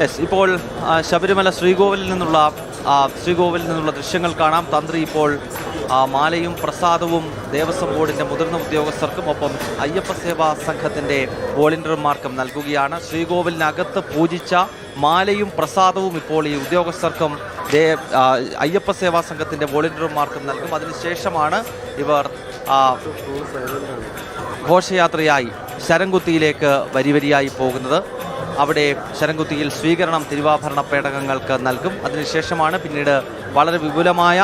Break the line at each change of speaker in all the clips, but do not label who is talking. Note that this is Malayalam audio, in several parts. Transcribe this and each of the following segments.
യെസ് ഇപ്പോൾ ശബരിമല ശ്രീകോവിലിൽ നിന്നുള്ള ശ്രീകോവിലിൽ നിന്നുള്ള ദൃശ്യങ്ങൾ കാണാം. തന്ത്രി ഇപ്പോൾ മാലയും പ്രസാദവും ദേവസ്വം ബോർഡിന്റെ മുതിർന്ന ഉദ്യോഗസ്ഥർക്കും ഒപ്പം അയ്യപ്പ സേവാ സംഘത്തിന്റെ വോളണ്ടിയർമാർക്കും നൽകുകയാണ്. ശ്രീകോവിലിനകത്ത് പൂജിച്ച മാലയും പ്രസാദവും ഇപ്പോൾ ഈ ഉദ്യോഗസ്ഥർക്കും ദേ അയ്യപ്പ സേവാ സംഘത്തിന്റെ വോളണ്ടിയർമാർക്കും നൽകും. അതിനുശേഷമാണ് ഇവർ ഘോഷയാത്രയായി ശരംകുത്തിയിലേക്ക് വരിവരിയായി പോകുന്നത്. അവിടെ ശരംകുത്തിയിൽ സ്വീകരണം തിരുവാഭരണ പേടകങ്ങൾക്ക് നൽകും. അതിനുശേഷമാണ് പിന്നീട് വളരെ വിപുലമായ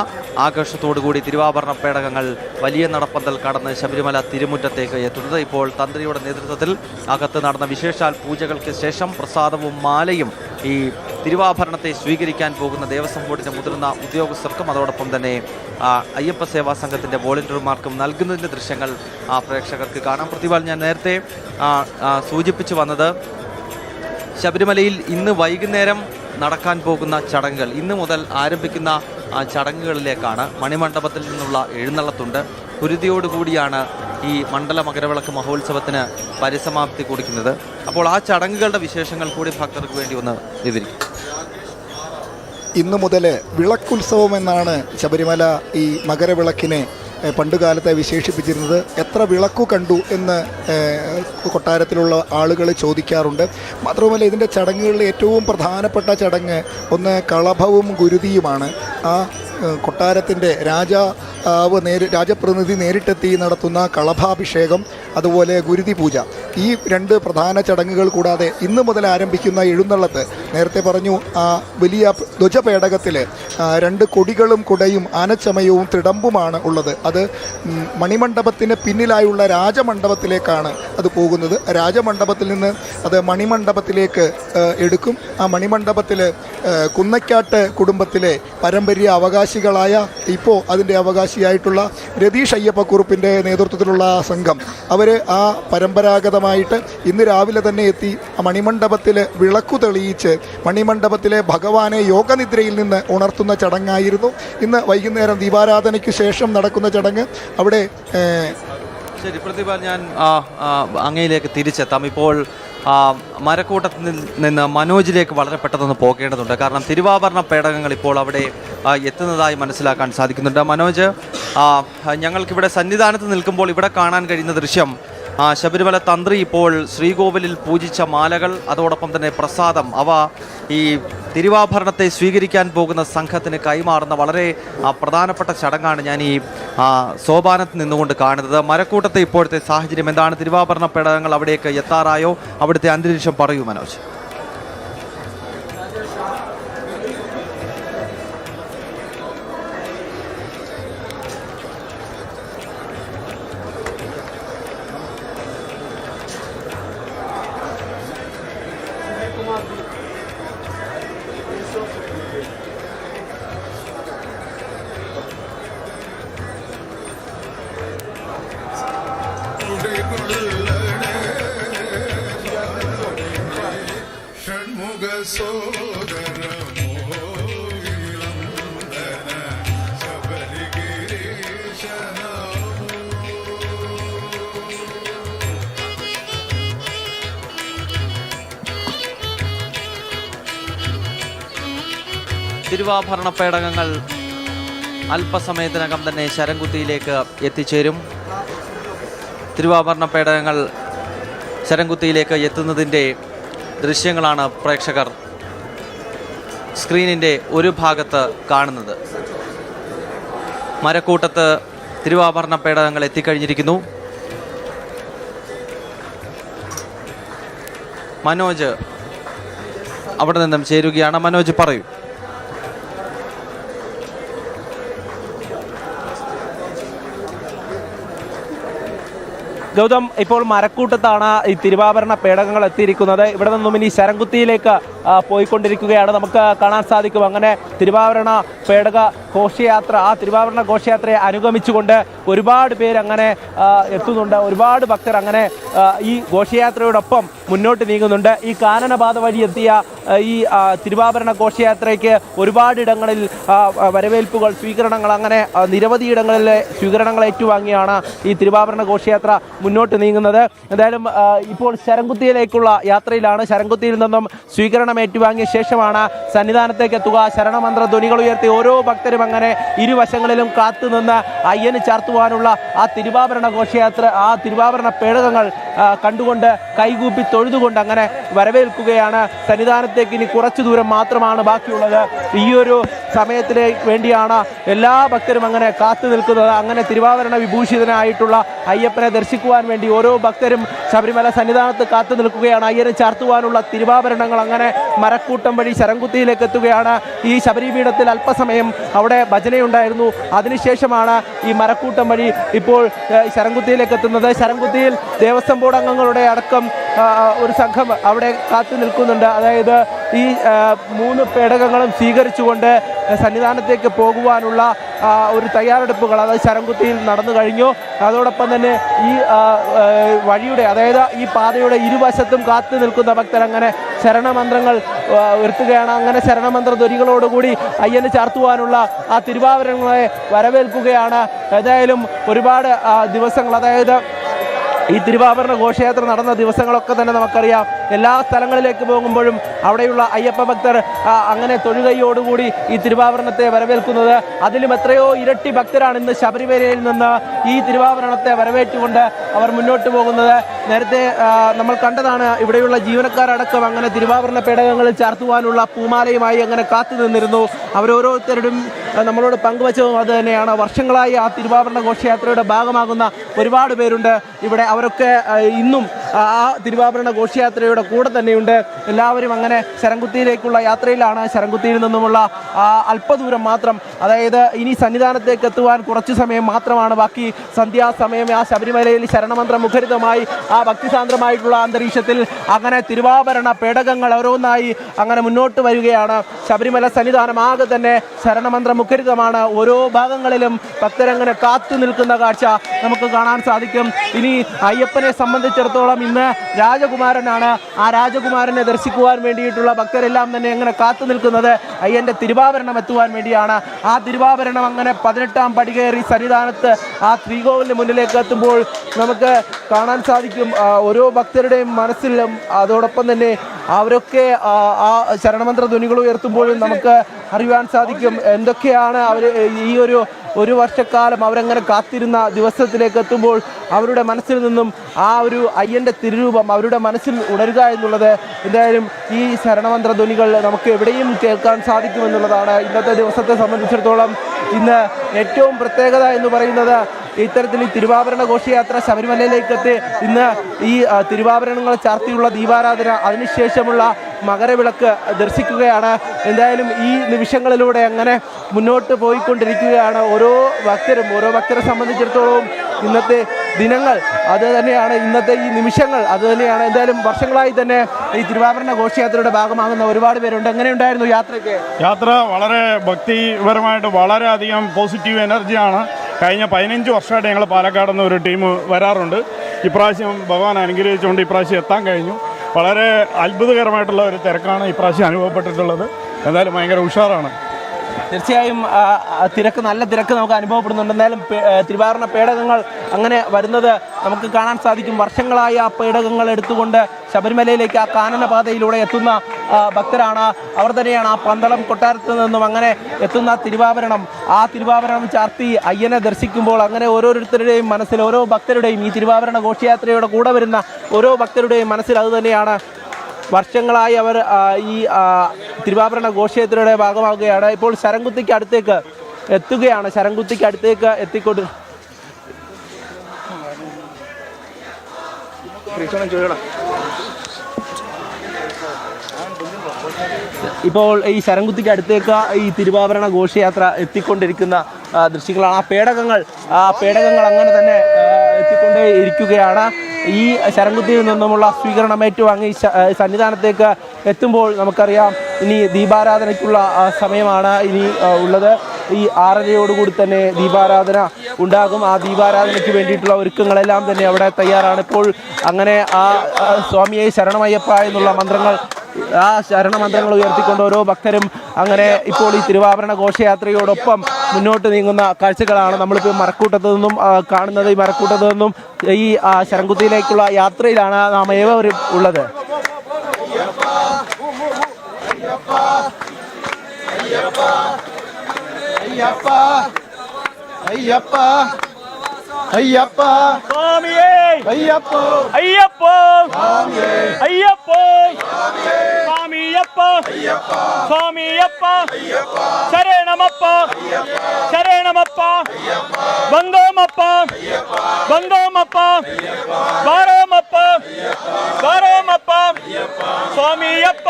ആഘോഷത്തോടുകൂടി തിരുവാഭരണ പേടകങ്ങൾ വലിയ നടപ്പന്തൽ കടന്ന് ശബരിമല തിരുമുറ്റത്തേക്ക് എത്തുന്നത്. ഇപ്പോൾ തന്ത്രിയുടെ നേതൃത്വത്തിൽ അകത്ത് നടന്ന വിശേഷാൽ പൂജകൾക്ക് ശേഷം പ്രസാദവും മാലയും ഈ തിരുവാഭരണത്തെ സ്വീകരിക്കാൻ പോകുന്ന ദേവസ്വം ബോർഡിന്റെ മുതിർന്ന ഉദ്യോഗസ്ഥർക്കും അതോടൊപ്പം തന്നെ അയ്യപ്പ സേവാ സംഘത്തിന്റെ വോളണ്ടിയർമാർക്കും നൽകുന്നതിന്റെ ദൃശ്യങ്ങൾ പ്രേക്ഷകർക്ക് കാണാം. പ്രതിഭാൽ ഞാൻ നേരത്തെ സൂചിപ്പിച്ചു വന്നത് ശബരിമലയിൽ ഇന്ന് വൈകുന്നേരം നടക്കാൻ പോകുന്ന ചടങ്ങുകൾ ഇന്ന് മുതൽ ആരംഭിക്കുന്ന ആ, ചടങ്ങുകളിലേക്കാണ് മണിമണ്ഡപത്തിൽ നിന്നുള്ള എഴുന്നള്ളത്തുണ്ട്. കുരുതിയോടുകൂടിയാണ് ഈ മണ്ഡല മകരവിളക്ക് മഹോത്സവത്തിന് പരിസമാപ്തി കുറിക്കുന്നത്. അപ്പോൾ ആ ചടങ്ങുകളുടെ വിശേഷങ്ങൾ കൂടി ഭക്തർക്ക് വേണ്ടി ഒന്ന് വിവരിക്കും.
ഇന്നു മുതൽ വിളക്കുത്സവം എന്നാണ് ശബരിമല ഈ മകരവിളക്കിനെ പണ്ടുകാലത്തെ വിശേഷിപ്പിച്ചിരുന്നത് എത്ര വിളക്കു കണ്ടു എന്ന് കൊട്ടാരത്തിലുള്ള ആളുകൾ ചോദിക്കാറുണ്ട്. മാത്രവുമല്ല ഇതിന്റെ ചടങ്ങുകളിൽ ഏറ്റവും പ്രധാനപ്പെട്ട ചടങ്ങ് ഒന്ന് കളഭവും ഗുരുതിയുമാണ്. ആ കൊട്ടാരത്തിന്റെ രാജാവ് നേരി രാജപ്രതിനിധി നേരിട്ടെത്തി നടത്തുന്ന കളഭാഭിഷേകം അതുപോലെ ഗുരുതി പൂജ ഈ രണ്ട് പ്രധാന ചടങ്ങുകൾ കൂടാതെ ഇന്ന് മുതൽ ആരംഭിക്കുന്ന എഴുന്നള്ളത്ത് നേരത്തെ പറഞ്ഞു ആ വലിയ ധ്വജപേടകത്തിൽ രണ്ട് കൊടികളും കുടയും ആനച്ചമയവും തിടമ്പുമാണ് ഉള്ളത്. അത് മണിമണ്ഡപത്തിന് പിന്നിലായുള്ള രാജമണ്ഡപത്തിലേക്കാണ് അത് പോകുന്നത്. രാജമണ്ഡപത്തിൽ നിന്ന് അത് മണിമണ്ഡപത്തിലേക്ക് എടുക്കും. ആ മണിമണ്ഡപത്തിൽ കുന്നക്കാട്ട് കുടുംബത്തിലെ പാരമ്പര്യ അവകാശികളായ ഇപ്പോൾ അതിന്റെ അവകാശിയായിട്ടുള്ള രതീഷ് അയ്യപ്പക്കുറുപ്പിന്റെ നേതൃത്വത്തിലുള്ള സംഘം. അവർ ആ പരമ്പരാഗതമായിട്ട് ഇന്ന് രാവിലെ തന്നെ എത്തി മണിമണ്ഡപത്തിൽ വിളക്കു തെളിയിച്ച് മണിമണ്ഡപത്തിലെ ഭഗവാനെ യോഗനിദ്രയിൽ നിന്ന് ഉണർത്തുന്ന ചടങ്ങായിരുന്നു. ഇന്ന് വൈകുന്നേരം ദീപാരാധനയ്ക്ക് ശേഷം നടക്കുന്ന ചടങ്ങ്. അവിടെ
ശരി പ്രതിഭ ഞാൻ അങ്ങയിലേക്ക് തിരിച്ചെത്താം. ഇപ്പോൾ മരക്കൂട്ടത്തിൽ നിന്ന് മനോജിലേക്ക് വളരെ പെട്ടെന്ന് പോകേണ്ടതുണ്ട്. കാരണം തിരുവാഭരണ പേടകങ്ങൾ ഇപ്പോൾ അവിടെ എത്തുന്നതായി മനസ്സിലാക്കാൻ സാധിക്കുന്നുണ്ട്. മനോജ് ഞങ്ങൾക്കിവിടെ സന്നിധാനത്ത് നിൽക്കുമ്പോൾ ഇവിടെ കാണാൻ കഴിയുന്ന ദൃശ്യം ശബരിമല തന്ത്രി ഇപ്പോൾ ശ്രീകോവിലിൽ പൂജിച്ച മാലകൾ അതോടൊപ്പം തന്നെ പ്രസാദം. അവ ഈ തിരുവാഭരണത്തെ സ്വീകരിക്കാൻ പോകുന്ന സംഘത്തിന് കൈമാറുന്ന വളരെ ആ, പ്രധാനപ്പെട്ട ചടങ്ങാണ് ഞാൻ ഈ ആ, സോപാനത്ത് നിന്നുകൊണ്ട് കാണുന്നത്. മരക്കൂട്ടത്തെ ഇപ്പോഴത്തെ സാഹചര്യം എന്താണ്? തിരുവാഭരണ പേടകങ്ങൾ അവിടേക്ക് എത്താറായോ? അവിടുത്തെ അന്തരീക്ഷം പറയൂ മനോജ്. തിരുവാഭരണ പേടകങ്ങൾ അല്പസമയത്തിനകം തന്നെ ശരംകുത്തിയിലേക്ക് എത്തിച്ചേരും. തിരുവാഭരണ പേടകങ്ങൾ ശരംകുത്തിയിലേക്ക് എത്തുന്നതിന്റെ ദൃശ്യങ്ങളാണ് പ്രേക്ഷകർ സ്ക്രീനിന്റെ ഒരു ഭാഗത്ത് കാണുന്നത്. മരക്കൂട്ടത്ത് തിരുവാഭരണ പേടകങ്ങൾ എത്തിക്കഴിഞ്ഞിരിക്കുന്നു. മനോജ് അവിടെ നിന്നും ചേരുകയാണ്. മനോജ് പറയൂ.
ഗൗതം ഇപ്പോൾ മരക്കൂട്ടത്താണ് ഈ തിരുവാഭരണ പേടകങ്ങൾ എത്തിയിരിക്കുന്നത്. ഇവിടെ നിന്നും ഇനി ശരംകുത്തിയിലേക്ക് പോയിക്കൊണ്ടിരിക്കുകയാണ്. നമുക്ക് കാണാൻ സാധിക്കും. അങ്ങനെ തിരുവാഭരണ പേടക ഘോഷയാത്ര ആ തിരുവാഭരണ ഘോഷയാത്രയെ അനുഗമിച്ചുകൊണ്ട് ഒരുപാട് പേര് അങ്ങനെ എത്തുന്നുണ്ട്. ഒരുപാട് ഭക്തർ അങ്ങനെ ഈ ഘോഷയാത്രയോടൊപ്പം മുന്നോട്ട് നീങ്ങുന്നുണ്ട്. ഈ കാനനപാത വഴി എത്തിയ ഈ തിരുവാഭരണ ഘോഷയാത്രയ്ക്ക് ഒരുപാട് ഇടങ്ങളിൽ ആ, ആ, വരവേൽപ്പുകൾ സ്വീകരണങ്ങൾ അങ്ങനെ നിരവധി ഇടങ്ങളിലെ സ്വീകരണങ്ങൾ ഏറ്റുവാങ്ങിയാണ് ഈ തിരുവാഭരണ ഘോഷയാത്ര മുന്നോട്ട് നീങ്ങുന്നത്. എന്തായാലും ഇപ്പോൾ ശരംകുത്തിയിലേക്കുള്ള യാത്രയിലാണ്. ശരംകുത്തിയിൽ നിന്നും സ്വീകരണം സ്വീകരണം ഏറ്റുവാങ്ങിയ ശേഷമാണ് സന്നിധാനത്തേക്ക് എത്തുക. ശരണമന്ത്ര ധ്വനികൾ ഉയർത്തി ഓരോ ഭക്തരും അങ്ങനെ ഇരുവശങ്ങളിലും കാത്തുനിന്ന് അയ്യന് ചാർത്തുവാനുള്ള ആ തിരുവാഭരണ ഘോഷയാത്ര ആ തിരുവാഭരണ പേടകങ്ങൾ കണ്ടുകൊണ്ട് കൈകൂപ്പി തൊഴുതുകൊണ്ട് അങ്ങനെ വരവേൽക്കുകയാണ്. സന്നിധാനത്തേക്ക് ഇനി കുറച്ചു ദൂരം മാത്രമാണ് ബാക്കിയുള്ളത്. ഈ ഒരു സമയത്തിന് വേണ്ടിയാണ് എല്ലാ ഭക്തരും അങ്ങനെ കാത്തു നിൽക്കുന്നത്. അങ്ങനെ തിരുവാഭരണ വിഭൂഷിതനായിട്ടുള്ള അയ്യപ്പനെ ദർശിക്കുവാൻ വേണ്ടി ഓരോ ഭക്തരും ശബരിമല സന്നിധാനത്ത് കാത്തു നിൽക്കുകയാണ്. അയ്യനെ ചാർത്തുവാനുള്ള തിരുവാഭരണങ്ങൾ അങ്ങനെ മരക്കൂട്ടം വഴി ശരംകുത്തിയിലേക്ക് എത്തുകയാണ്. ഈ ശബരിപീഠത്തിൽ അല്പസമയം അവിടെ ഭജനയുണ്ടായിരുന്നു. അതിനുശേഷമാണ് ഈ മരക്കൂട്ടം വഴി ഇപ്പോൾ ശരംകുത്തിയിലേക്ക് എത്തുന്നത്. ശരംകുത്തിയിൽ ദേവസ്വം ബോർഡ് അംഗങ്ങളുടെ അടക്കം ഒരു സംഘം അവിടെ കാത്തു നിൽക്കുന്നുണ്ട്. അതായത് ഈ മൂന്ന് പേടകങ്ങളും സ്വീകരിച്ചുകൊണ്ട് സന്നിധാനത്തേക്ക് പോകുവാനുള്ള ഒരു തയ്യാറെടുപ്പുകൾ അതായത് ശരംകുത്തിയിൽ നടന്നു കഴിഞ്ഞു. അതോടൊപ്പം തന്നെ ഈ വഴിയുടെ അതായത് ഈ പാതയുടെ ഇരുവശത്തും കാത്തു നിൽക്കുന്ന ഭക്തർ അങ്ങനെ ശരണമന്ത്രങ്ങൾ ഉയർത്തുകയാണ്. അങ്ങനെ ശരണമന്ത്ര ധ്വനികളോടുകൂടി അയ്യനെ ചാർത്തുവാനുള്ള ആ തിരുവാവരണങ്ങളെ വരവേൽക്കുകയാണ്. ഏതായാലും ഒരുപാട് ദിവസങ്ങൾ അതായത് ഈ തിരുവാഭരണ ഘോഷയാത്ര നടന്ന ദിവസങ്ങളൊക്കെ തന്നെ നമുക്കറിയാം. എല്ലാ സ്ഥലങ്ങളിലേക്ക് പോകുമ്പോഴും അവിടെയുള്ള അയ്യപ്പ ഭക്തർ അങ്ങനെ തൊഴുകയോടുകൂടി ഈ തിരുവാഭരണത്തെ വരവേൽക്കുന്നത്. അതിലും എത്രയോ ഇരട്ടി ഭക്തരാണ് ഇന്ന് ശബരിമലയിൽ നിന്ന് ഈ തിരുവാഭരണത്തെ വരവേറ്റുകൊണ്ട് അവർ മുന്നോട്ട് പോകുന്നത്. നേരത്തെ നമ്മൾ കണ്ടതാണ് ഇവിടെയുള്ള ജീവനക്കാരടക്കം അങ്ങനെ തിരുവാഭരണ പേടകങ്ങളിൽ ചാർത്തുവാനുള്ള പൂമാലയുമായി അങ്ങനെ കാത്തു നിന്നിരുന്നു. അവരോരോരുത്തരുടെയും നമ്മളോട് പങ്കുവച്ചതും അത് തന്നെയാണ്. വർഷങ്ങളായി ആ തിരുവാഭരണ ഘോഷയാത്രയുടെ ഭാഗമാകുന്ന ഒരുപാട് പേരുണ്ട്. ഇവിടെ അവരൊക്കെ ഇന്നും ആ തിരുവാഭരണ ഘോഷയാത്രയുടെ കൂടെ തന്നെയുണ്ട്. എല്ലാവരും അങ്ങനെ ശരംകുത്തിയിലേക്കുള്ള യാത്രയിലാണ്. ശരംകുത്തിയിൽ നിന്നുമുള്ള അല്പദൂരം മാത്രം. അതായത് ഇനി സന്നിധാനത്തേക്ക് എത്തുവാൻ കുറച്ചു സമയം മാത്രമാണ് ബാക്കി. സന്ധ്യാസമയം ആ ശബരിമലയിൽ ശരണമന്ത്ര മുഖരിതമായി ആ ഭക്തിസാന്ദ്രമായിട്ടുള്ള അന്തരീക്ഷത്തിൽ അങ്ങനെ തിരുവാഭരണ പേടകങ്ങൾ ഓരോന്നായി അങ്ങനെ മുന്നോട്ട് വരികയാണ്. ശബരിമല സന്നിധാനം ആകെ തന്നെ ശരണമന്ത്ര മുഖരിതമാണ്. ഓരോ ഭാഗങ്ങളിലും ഭക്തരങ്ങനെ കാത്തു നിൽക്കുന്ന കാഴ്ച നമുക്ക് കാണാൻ സാധിക്കും. ഇനി അയ്യപ്പനെ സംബന്ധിച്ചിടത്തോളം ഇന്ന് രാജകുമാരനാണ്. ആ രാജകുമാരനെ ദർശിക്കുവാൻ വേണ്ടിയിട്ടുള്ള ഭക്തരെല്ലാം തന്നെ എങ്ങനെ കാത്തു നിൽക്കുന്നത്. അയ്യന്റെ തിരുവാഭരണം എത്തുവാൻ വേണ്ടിയാണ്. ആ തിരുവാഭരണം അങ്ങനെ പതിനെട്ടാം പടി കയറി സന്നിധാനത്ത് ആ ശ്രീകോവിലിന് മുന്നിലേക്ക് എത്തുമ്പോൾ നമുക്ക് കാണാൻ സാധിക്കും. ഓരോ ഭക്തരുടെയും മനസ്സിലും അതോടൊപ്പം തന്നെ അവരൊക്കെ ആ, ശരണമന്ത്ര ധ്വനികൾ ഉയർത്തുമ്പോഴും നമുക്ക് അറിയുവാൻ സാധിക്കും എന്തൊക്കെയാണ് അവർ ഈ ഒരു ഒരു വർഷക്കാലം അവരങ്ങനെ കാത്തിരുന്ന ദിവസത്തിലേക്ക് എത്തുമ്പോൾ അവരുടെ മനസ്സിൽ നിന്നും ആ ഒരു അയ്യന്റെ തിരുരൂപം അവരുടെ മനസ്സിൽ ഉണരുക എന്നുള്ളത് എന്തായാലും ഈ ശരണമന്ത്ര ധ്വനികൾ നമുക്ക് എവിടെയും കേൾക്കാൻ സാധിക്കുമെന്നുള്ളതാണ് ഇന്നത്തെ ദിവസത്തെ സംബന്ധിച്ചിടത്തോളം ഇന്ന് ഏറ്റവും പ്രത്യേകത എന്ന് പറയുന്നത് ഇത്തരത്തിൽ ഈ തിരുവാഭരണ ഘോഷയാത്ര ശബരിമലയിലേക്ക് എത്തി ഇന്ന് ഈ തിരുവാഭരണങ്ങൾ ചാർത്തിയുള്ള ദീപാരാധന അതിനുശേഷമുള്ള മകരവിളക്ക് ദർശിക്കുകയാണ്. എന്തായാലും ഈ നിമിഷങ്ങളിലൂടെ അങ്ങനെ മുന്നോട്ട് പോയിക്കൊണ്ടിരിക്കുകയാണ്. ഓരോ ഭക്തരും ഓരോ ഭക്തരെ സംബന്ധിച്ചിടത്തോളം ഇന്നത്തെ ദിനങ്ങൾ അത് തന്നെയാണ്. ഇന്നത്തെ ഈ നിമിഷങ്ങൾ അത് തന്നെയാണ്. എന്തായാലും വർഷങ്ങളായി തന്നെ ഈ തിരുവാഭരണ ഘോഷയാത്രയുടെ ഭാഗമാകുന്ന ഒരുപാട് പേരുണ്ട്. എങ്ങനെയുണ്ടായിരുന്നു യാത്രയ്ക്ക്?
യാത്ര വളരെ ഭക്തിപരമായിട്ട് വളരെയധികം പോസിറ്റീവ് എനർജിയാണ്. കഴിഞ്ഞ പതിനഞ്ച് വർഷമായിട്ട് ഞങ്ങൾ പാലക്കാട് നിന്ന് ഒരു ടീം വരാറുണ്ട്. ഇപ്രാവശ്യം ഭഗവാൻ അനുഗ്രഹിച്ചുകൊണ്ട് ഇപ്രാവശ്യം എത്താൻ കഴിഞ്ഞു. വളരെ അത്ഭുതകരമായിട്ടുള്ള ഒരു തിരക്കാണ് ഇപ്രാവശ്യം അനുഭവപ്പെട്ടിട്ടുള്ളത്. എന്തായാലും ഭയങ്കര ഉഷാറാണ്.
തീർച്ചയായും തിരക്ക് നല്ല തിരക്ക് നമുക്ക് അനുഭവപ്പെടുന്നുണ്ട്. എന്തായാലും തിരുവാറിന പേടകങ്ങൾ അങ്ങനെ വരുന്നത് നമുക്ക് കാണാൻ സാധിക്കും. വർഷങ്ങളായി ആ പേടകങ്ങൾ എടുത്തുകൊണ്ട് ശബരിമലയിലേക്ക് ആ കാനനപാതയിലൂടെ എത്തുന്ന ഭക്തരാണ്. അവർ തന്നെയാണ് ആ പന്തളം കൊട്ടാരത്തിൽ നിന്നും അങ്ങനെ എത്തുന്ന തിരുവാഭരണം. ആ തിരുവാഭരണം ചാർത്തി അയ്യനെ ദർശിക്കുമ്പോൾ അങ്ങനെ ഓരോരുത്തരുടെയും മനസ്സിൽ ഓരോ ഭക്തരുടെയും ഈ തിരുവാഭരണ ഘോഷയാത്രയുടെ കൂടെ വരുന്ന ഓരോ ഭക്തരുടെയും മനസ്സിൽ അത് തന്നെയാണ്. വർഷങ്ങളായി അവർ ഈ തിരുവാഭരണ ഘോഷയാത്രയുടെ ഭാഗമാവുകയാണ്. ഇപ്പോൾ ശരംകുത്തിക്ക് അടുത്തേക്ക് എത്തുകയാണ്. ശരംകുത്തിക്ക് അടുത്തേക്ക് എത്തിക്കൊണ്ട് ഇപ്പോൾ ഈ ശരംകുത്തിക്ക് അടുത്തേക്ക് ഈ തിരുവാഭരണ ഘോഷയാത്ര എത്തിക്കൊണ്ടിരിക്കുന്ന ദൃശ്യങ്ങളാണ്. ആ പേടകങ്ങൾ ആ പേടകങ്ങൾ അങ്ങനെ തന്നെ എത്തിക്കൊണ്ടേ ഇരിക്കുകയാണ്. ഈ ശരംകുത്തിയിൽ നിന്നുമുള്ള സ്വീകരണം ഏറ്റുവാങ്ങി സന്നിധാനത്തേക്ക് എത്തുമ്പോൾ നമുക്കറിയാം ഇനി ദീപാരാധനയ്ക്കുള്ള സമയമാണ് ഇനി ഉള്ളത്. ഈ ആറരയോടുകൂടി തന്നെ ദീപാരാധന ഉണ്ടാകും. ആ ദീപാരാധനയ്ക്ക് വേണ്ടിയിട്ടുള്ള ഒരുക്കങ്ങളെല്ലാം തന്നെ അവിടെ തയ്യാറാണ്. ഇപ്പോൾ അങ്ങനെ ആ, സ്വാമിയെ ശരണമയ്യപ്പ എന്നുള്ള മന്ത്രങ്ങൾ ആ ശരണമന്ത്രങ്ങൾ ഉയർത്തിക്കൊണ്ട് ഓരോ ഭക്തരും അങ്ങനെ ഇപ്പോൾ ഈ തിരുവാഭരണ ഘോഷയാത്രയോടൊപ്പം മുന്നോട്ട് നീങ്ങുന്ന കാഴ്ചകളാണ് നമ്മളിപ്പോൾ മരക്കൂട്ടത്തു നിന്നും കാണുന്നത്. ഈ മരക്കൂട്ടത്തു നിന്നും ഈ ആ, ശരംകുത്തിയിലേക്കുള്ള യാത്രയിലാണ് നാം ഏവരും ഉള്ളത്. അയ്യപ്പ അയ്യപ്പ അയ്യപ്പ അയ്യപ്പ
അയ്യപ്പോ അയ്യപ്പോ അയ്യപ്പോ. ಸ್ವಾಮಿಯಪ್ಪ ಶರಣಮಪ್ಪ. ಶರಣಮಪ್ಪ. ಬಂದೋಮಪ್ಪ. ಬಂದೋಮಪ್ಪ. ಬಾರೋಮಪ್ಪ. ಬಾರೋಮಪ್ಪ. ಸ್ವಾಮಿಯಪ್ಪ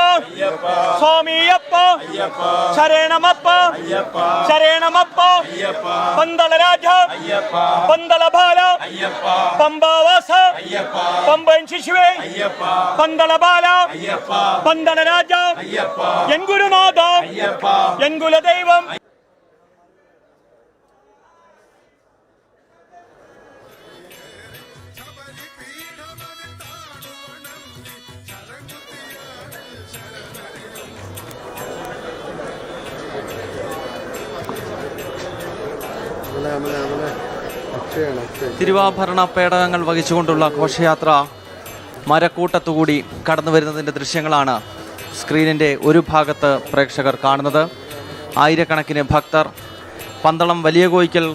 ಸ್ವಾಮಿಯಪ್ಪ ശരണമപ്പ ശരണമപ്പ പന്തള രാജ പന്തള ബാല പമ്പാവാസ പമ്പൻ ശിശുവേ പന്തള ബാല പന്തള രാജ എൻ ഗുരുനാഥ എൻ കുലദൈവം
തിരുവാഭരണ പേടകങ്ങൾ വഹിച്ചുകൊണ്ടുള്ള ഘോഷയാത്ര മരക്കൂട്ടത്തുകൂടി കടന്നു വരുന്നതിന്റെ ദൃശ്യങ്ങളാണ് സ്ക്രീനിന്റെ ഒരു ഭാഗത്ത് പ്രേക്ഷകർ കാണുന്നത് ആയിരക്കണക്കിന് ഭക്തർ പന്തളം വലിയ കോയിക്കൽ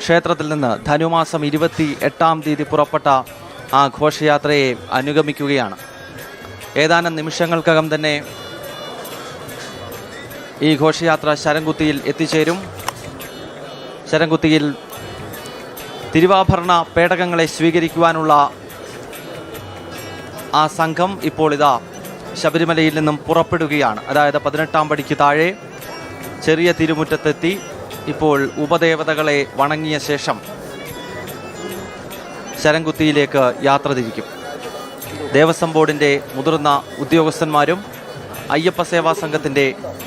ക്ഷേത്രത്തിൽ നിന്ന് ധനുമാസം ഇരുപത്തി എട്ടാം തീയതി പുറപ്പെട്ട ആ ഘോഷയാത്രയെ അനുഗമിക്കുകയാണ് ഏതാനും നിമിഷങ്ങൾക്കകം തന്നെ ഈ ഘോഷയാത്ര ശരംകുത്തിയിൽ എത്തിച്ചേരും ശരംകുത്തിയിൽ തിരുവാഭരണ പേടകങ്ങളെ സ്വീകരിക്കുവാനുള്ള ആ സംഘം ഇപ്പോൾ ഇതാ ശബരിമലയിൽ നിന്നും പുറപ്പെടുകയാണ്. അതായത് പതിനെട്ടാം പടിക്ക് താഴെ ചെറിയ തിരുമുറ്റത്തെത്തി ഇപ്പോൾ ഉപദേവതകളെ വണങ്ങിയ ശേഷം ശരംകുത്തിയിലേക്ക് യാത്ര തിരിക്കും. ദേവസ്വം ബോർഡിന്റെ മുതിർന്ന ഉദ്യോഗസ്ഥന്മാരും അയ്യപ്പ സേവാ സംഘത്തിന്റെ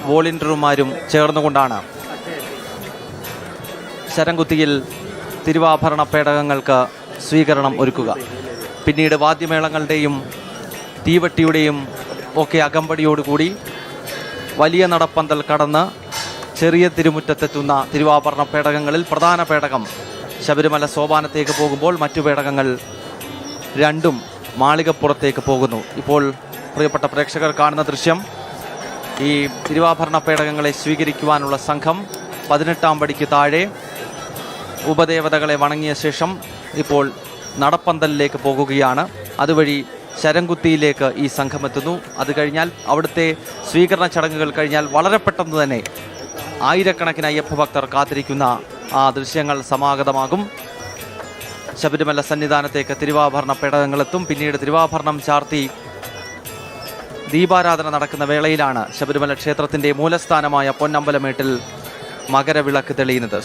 വോളണ്ടിയർമാരും ചേർന്നുകൊണ്ടാണ് ശരംകുത്തിയിൽ തിരുവാഭരണ പേടകങ്ങൾക്ക് സ്വീകരണം ഒരുക്കുക. പിന്നീട് വാദ്യമേളങ്ങളുടെയും തീവട്ടിയുടെയും ഒക്കെ അകമ്പടിയോടുകൂടി വലിയ നടപ്പന്തൽ കടന്ന് ചെറിയ തിരുമുറ്റത്തെത്തുന്ന തിരുവാഭരണ പേടകങ്ങളിൽ പ്രധാന പേടകം ശബരിമല സോപാനത്തേക്ക് പോകുമ്പോൾ മറ്റു പേടകങ്ങൾ രണ്ടും മാളികപ്പുറത്തേക്ക് പോകുന്നു. ഇപ്പോൾ പ്രിയപ്പെട്ട പ്രേക്ഷകർ കാണുന്ന ദൃശ്യം ഈ തിരുവാഭരണ പേടകങ്ങളെ സ്വീകരിക്കുവാനുള്ള സംഘം പതിനെട്ടാം പടിക്ക് താഴെ ഉപദേവതകളെ വണങ്ങിയ ശേഷം ഇപ്പോൾ നടപ്പന്തലിലേക്ക് പോകുകയാണ്. അതുവഴി ശരംകുത്തിയിലേക്ക് ഈ സംഘം എത്തുന്നു. അത് കഴിഞ്ഞാൽ അവിടുത്തെ സ്വീകരണ ചടങ്ങുകൾ കഴിഞ്ഞാൽ വളരെ പെട്ടെന്ന് തന്നെ ആയിരക്കണക്കിന് അയ്യപ്പ ഭക്തർ കാത്തിരിക്കുന്ന ആ ദൃശ്യങ്ങൾ സമാഗതമാകും. ശബരിമല സന്നിധാനത്തേക്ക് തിരുവാഭരണ പേടകങ്ങളെത്തും. പിന്നീട് തിരുവാഭരണം ചാർത്തി ദീപാരാധന നടക്കുന്ന വേളയിലാണ് ശബരിമല ക്ഷേത്രത്തിന്റെ മൂലസ്ഥാനമായ പൊന്നമ്പലമേട്ടിൽ മകരവിളക്ക് തെളിയുന്നത്.